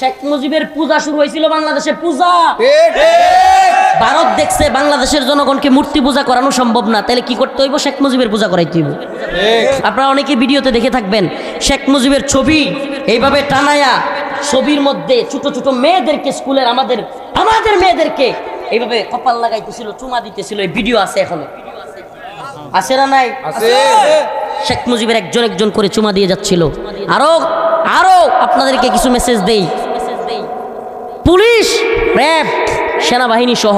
শেখ মুজিবের পূজা শুরু হয়েছিল বাংলাদেশে। পূজা! ভারত দেখছে বাংলাদেশের জনগণকে মূর্তি পূজা করানো সম্ভব না? তাহলে কি করতে হইব? শেখ মুজিবের পূজা করাইতে হইব। আপনারা অনেকে ভিডিওতে দেখে থাকবেন শেখ মুজিবের ছবি এইভাবে টানায়া ছবির মধ্যে ছোট ছোট মেয়েদেরকে স্কুলের আমাদের আমাদের মেয়েদেরকে এইভাবে কপাল লাগাইতেছিল চুমা দিতেছিল। এই ভিডিও আছে এখনও। আছে না নাই? আছে। শেখ মুজিবের একজন একজন করে চুমা দিয়ে যাচ্ছিল। আরও আরও আপনাদেরকে কিছু মেসেজ দেই। পুলিশ র্যাব সেনাবাহিনী সহ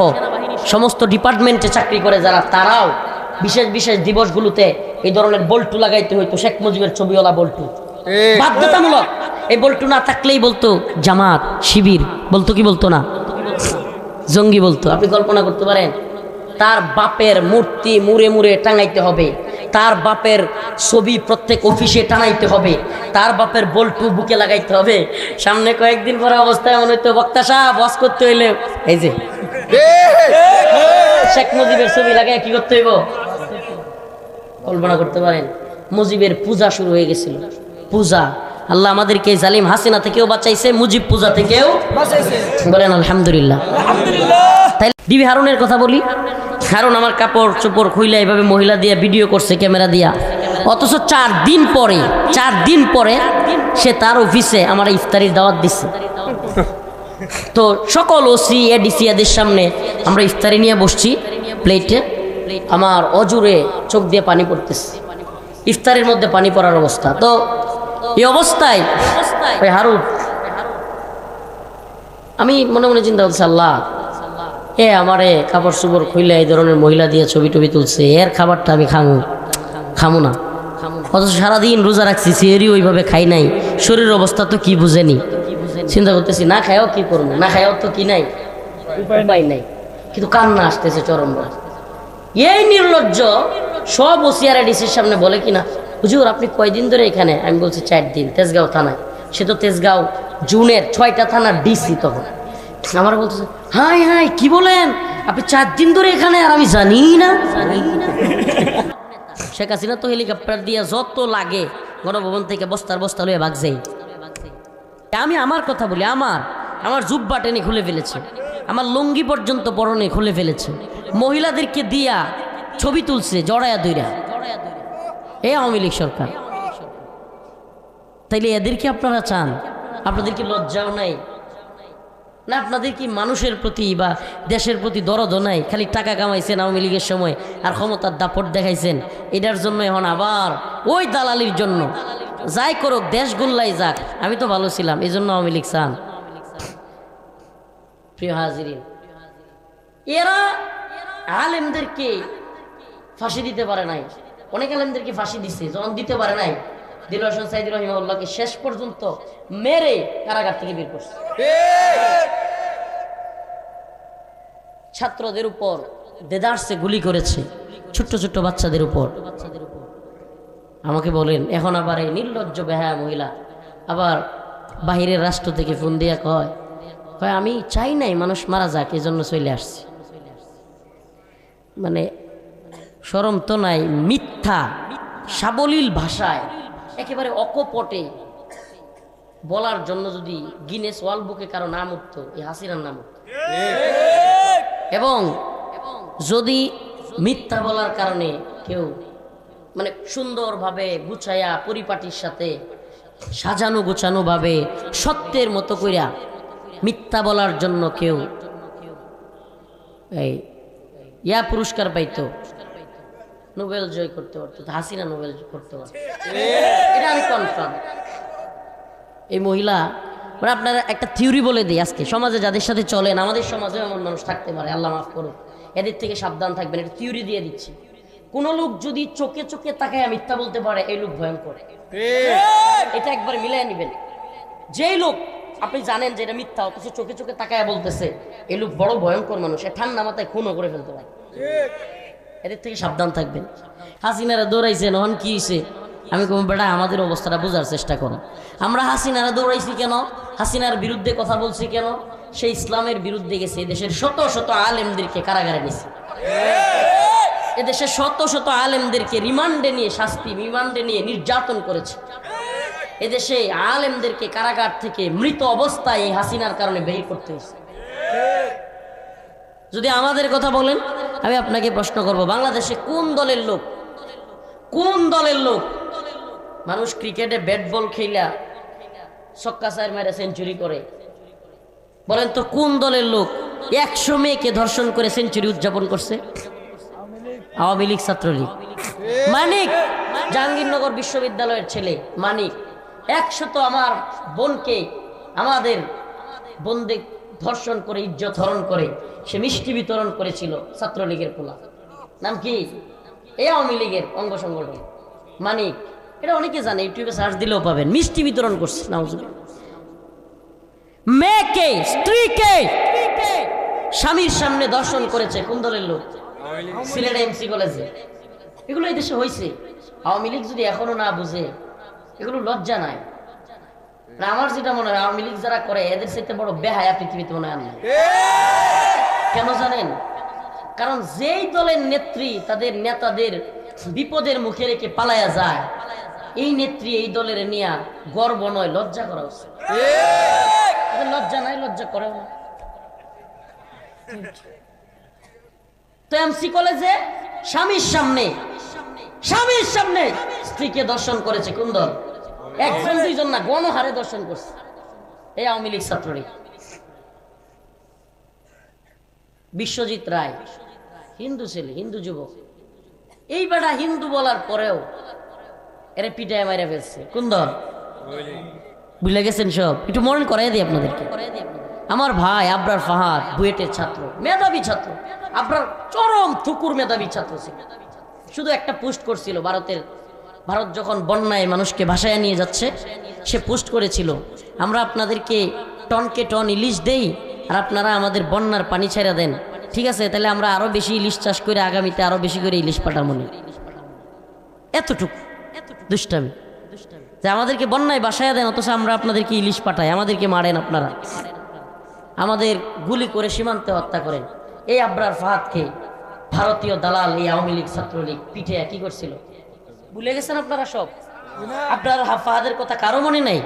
সমস্ত ডিপার্টমেন্টে চাকরি করে যারা তারাও বিশেষ বিশেষ দিবসগুলোতে এই ধরনের বল্টু লাগাইতে হইতো শেখ মুজিবের ছবিওয়ালা বল্টু। বাধ্যতামূলক। এই বল্টু না থাকলেই বলতো জামাত শিবির বলতো কি বলতো না? জঙ্গি বলতো। আপনি কল্পনা করতে পারেন তার বাপের মূর্তি মুড়ে মুড়ে টাঙাইতে হবে। তার বাপের ছবি প্রত্যেক অফিসে টাঙাইতে হবে। তার বাপের বল্টু বুকে লাগাইতে হবে। সামনে কয়েকদিন পরে অবস্থা এমন হইতো বক্তা সাহেব বস করতে হইলে। এই যে। শেখ মুজিবের ছবি লাগাই কি করতে হইব? কল্পনা করতে পারেন মুজিবের পূজা শুরু হয়ে গেছিল। পূজা। আল্লাহ আমাদেরকে জালিম হাসিনা থেকেও বাঁচাইছে মুজিব পূজা থেকেও। বলেন আলহামদুলিল্লাহ। তাই ডিবি হারুনের কথা বলি। হারুন আমার কাপড় চোপড় খুইলা এভাবে মহিলা দিয়া ভিডিও করছে ক্যামেরা দিয়া। অথচ চার দিন পরে, চার দিন পরে সে তার অফিসে আমার ইফতারির দাওয়াত দিচ্ছে তো সকল ওসি, এডিসি এদের সামনে আমরা ইফতারি নিয়ে বসছি প্লেটে। আমার অজুরে চোখ দিয়ে পানি পড়তেছে। ইফতারির মধ্যে পানি পড়ার অবস্থা। তো এই অবস্থায় হারুন, আমি মনে মনে চিন্তা করছি আল্লাহ এ আমারে কাপড় চোপড় খুইলে এই ধরনের মহিলা দিয়ে ছবি টবি তুলছে এর খাবারটা আমি খামু খামু না। অথচ সারাদিন রোজা রাখছি সেহরি ওইভাবে খাই নাই। শরীরের অবস্থা তো কি বুঝেনি? চিন্তা করতেছি না খাইও কি করব না খাইও তো কি নাই? উপায় নাই। কিন্তু কান্না আসতেছে চরম এই নির্লজ্জ সব ওসিয়ার ডিসির সামনে বলে কিনা হুজুর আপনি কয়দিন ধরে এখানে? আমি বলছি চার দিন তেজগাঁও থানায়। সে তো তেজগাঁও জুনের ছয়টা থানার ডিসি তখন। আমার বলতেছে, হাই হাই, কি বলেন? আপনি চার দিন ধরে এখানে আর আমি জানি না। শেখ হাসিনা তো হেলিকপ্টার দিয়ে যত লাগে গণভবন থেকে বস্তার বস্তা লয়ে ভাগছেই আমি আমার কথা বলি, আমার আমার জুব্বা টেনে খুলে ফেলেছে। আমার লুঙ্গি পর্যন্ত পরনে খুলে ফেলেছে। মহিলাদেরকে দিয়া ছবি তুলছে জড়ায়া দুইরা এ আওয়ামী লীগ সরকার। তাইলে এদেরকে আপনারা চান? আপনাদের কি লজ্জাও নাই? না আপনাদের কি মানুষের প্রতি বা দেশের প্রতি দরদও নাই? খালি টাকা কামাইছেন আওয়ামী লীগের সময় আর ক্ষমতার দাপট দেখাইছেন। এটার জন্য এখন আবার ওই দালালির জন্য। যাই করুক, দেশ গুল্লাই যাক। আমি তো ভালো ছিলাম এই জন্য আওয়ামী লীগ চান। প্রিয় হাজিরিন, এরা আলেমদেরকে ফাঁসি দিতে পারে নাই? অনেক আলেমদেরকে ফাঁসি দিছে যখন দিতে পারে নাই? দিল হোসেন সাইদুর রহিমাউল্লাহকে শেষ পর্যন্ত মেরে কারাগার থেকে বের করছে। ছাত্রদের উপর দেদারসে গুলি করেছে, ছোট্ট ছোট্ট বাচ্চাদের উপর। আমাকে বলেন, এখন আবার এই নির্লজ্জ বেহায়া মহিলা আবার বাহিরের রাষ্ট্র থেকে ফোন দিয়া কয় কয়, আমি চাই নাই মানুষ মারা যাক এই জন্য চলে আসছি। মানে সরম তো নাই, মিথ্যা, সাবলীল ভাষায়, একেবারে অকপটে বলার জন্য যদি গিনেস ওয়াল বুকে কারও নাম উঠতো, এই হাসিনার নাম উঠতো। এবং যদি মিথ্যা বলার কারণে কেউ মানে সুন্দরভাবে গুছাইয়া পরিপাটির সাথে সাজানো গোছানো ভাবে সত্যের মতো কইরা মিথ্যা বলার জন্য কেউ এই ইয়া পুরস্কার পাইতো। নোবেল জয় করতে পারতো হাসিনা নোবেল করতে পারতো। এটা আমি কনফার্ম এই মহিলা মানে আপনারা একটা থিওরি বলে দিই আজকে। সমাজে যাদের সাথে চলেন আমাদের সমাজেও এমন মানুষ থাকতে পারে আল্লাহ মাফ করুক। এদের থেকে সাবধান থাকবেন একটা থিওরি দিয়ে দিচ্ছি। কোন লোক যদি চোখে চোখে তাকায় মিথ্যা বলতে পারে এই লোক ভয়ঙ্কর। এটা একবার মিলাই নেবেন। যেই লোক আপনি জানেন যে এটা মিথ্যা অথচ চোখে চোখে তাকায় বলতেছে এই লোক বড় ভয়ঙ্কর মানুষ এ ঠান্ডা মাথায় খুনও করে ফেলতে পারে। এদের থেকে সাবধান থাকবেন। হাসিনারা দৌড়াইছে নহন কি হয়েছে আমি কম বেটা, আমাদের অবস্থাটা বোঝার চেষ্টা করো। আমরা হাসিনারা দৌড়াইছি কেন? হাসিনার বিরুদ্ধে কথা বলছি কেন? সে ইসলামের বিরুদ্ধে গেছে দেশের শত শত আলেমদেরকে কারাগারে নিছে এদেশে শত শত আলেমদেরকে রিমান্ডে নিয়ে শাস্তি, রিমান্ডে নিয়ে নির্যাতন করেছে। এদেশে আলেমদেরকে কারাগার থেকে মৃত অবস্থায় এই হাসিনার কারণে বের করতে হয়েছে। যদি আমাদের কথা বলেন, আমি আপনাকে প্রশ্ন করব, বাংলাদেশে কোন দলের লোক, কোন দলের লোক মানুষ ক্রিকেটে ব্যাট বল খেলা ছক্কা চার মারে সেঞ্চুরি করে। বলেন তো কোন দলের লোক একশো মেয়েকে ধর্ষণ করে সেঞ্চুরি উদযাপন করছে? আওয়ামী লীগ ছাত্রলীগ। মানিক, জাহাঙ্গীরনগর বিশ্ববিদ্যালয়ের ছেলে মানিক, একশত আমার বোনকে আমাদের বন্দে ধর্ষণ করে, ইজ্জত হরণ করে, সে মিষ্টি বিতরণ করেছিল ছাত্রলীগের পোলা। নাম কি? এই আওয়ামী লীগের অঙ্গ সংগঠন। মানিক এটা অনেকে জানে, ইউটিউবে সার্চ দিলেও পাবেন। মিষ্টি বিতরণ করছে, নাউজুবিল্লাহ। মেয়েকে, স্ত্রীকে স্বামীর সামনে দর্শন করেছে। কোন দলের লোক? সিলেট এমসি কলেজে। এগুলো এই দেশে হয়েছে আওয়ামী লীগ যদি এখনও না বুঝে, এগুলো লজ্জা নাই। আমার যেটা মনে হয়, আওয়ামী লীগ যারা করে, এদের সাথে বড় বেহায়া পৃথিবীতে মনে হয় কেন জানেন? কারণ যেই দলের নেত্রী, তাদের নেতাদের বিপদের মুখে রেখে পালায়া যায় এই নেত্রী এই দলের নিয়ে গর্ব নয় লজ্জা করা উচিত। লজ্জা নাই লজ্জা করেও না। তো এমসি কলেজে স্বামীর সামনে স্বামীর সামনে স্ত্রীকে দর্শন করেছে কোন দল? একজন দুইজন না গণহারে দর্শন করছে। এই আওয়ামী লীগ ছাত্রলীগ। বিশ্বজিৎ রায় হিন্দু ছেলে হিন্দু যুবক। এই বেটা হিন্দু বলার পরেও এরা পিটায় মাইরা ফেলছে। কোন দল? বুঝলে গেছেন সব? একটু মনে করাই দিই আপনাদেরকে। আমার ভাই আবরার ফাহাদ বুয়েটের ছাত্র, মেধাবী ছাত্র। আবরার চরম থুকুর মেধাবী ছাত্র ছিল শুধু একটা পোস্ট করছিল ভারতের ভারত যখন বন্যায় মানুষকে ভাসায় নিয়ে যাচ্ছে, সে পোস্ট করেছিল, আমরা আপনাদেরকে টনকে টন ইলিশ দেই আর আপনারা আমাদের বন্যার পানি ছেড়ে দেন। ঠিক আছে, তাহলে আমরা আরও বেশি ইলিশ চাষ করে আগামীতে আরও বেশি করে ইলিশ পাঠাবো এতটুকু। দুষ্টামি। যে আমাদেরকে বন্যায় বাসায় দেন, অথচ আমরা আপনাদেরকে ইলিশ পাঠাই, আমাদেরকে মারেন আপনারা। আমাদের গুলি করে সীমান্তে হত্যা করেন। এই আব্রার ফাহাদকে ভারতীয় দালাল, এই আওয়ামী লীগ ছাত্রলীগ পিঠে কি করছিল? ভুলে গেছেন আপনারা সব? আপনার ফাহাদের কথা কারও মনে নাই?